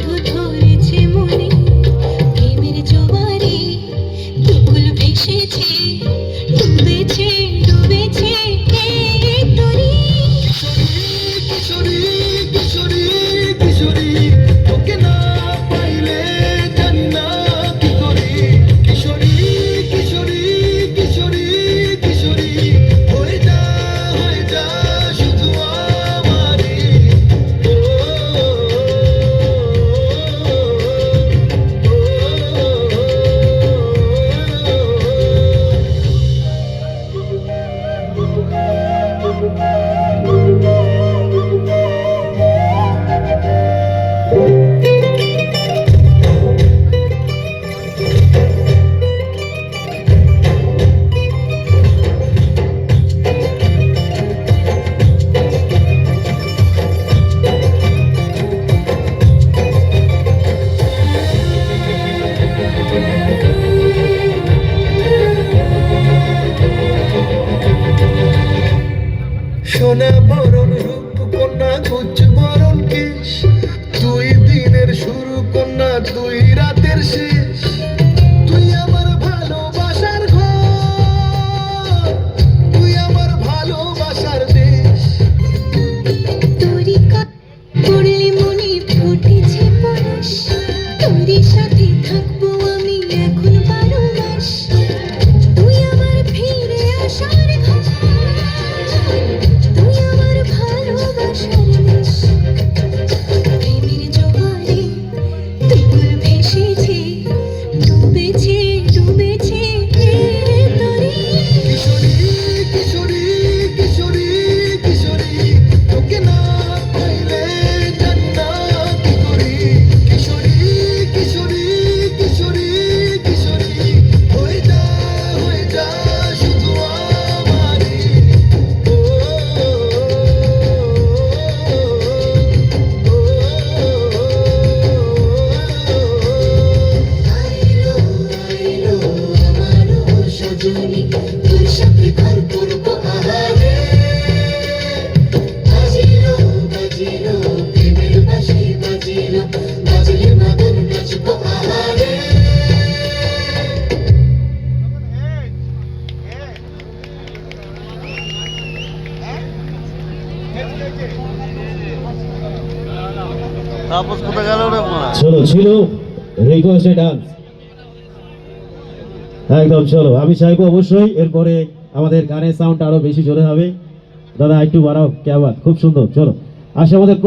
ধরে শীষ। তাপস কোথায় গেল রে চলো, ছিল। রিকোয়েস্টে ডান্স একদম, চলো। আমি চাইব অবশ্যই এরপরে আমাদের গানের সাউন্ড আরও বেশি জোরে হবে। দাদা, একটু বাড়াও কেমন খুব সুন্দর, চলো। আসে আমাদের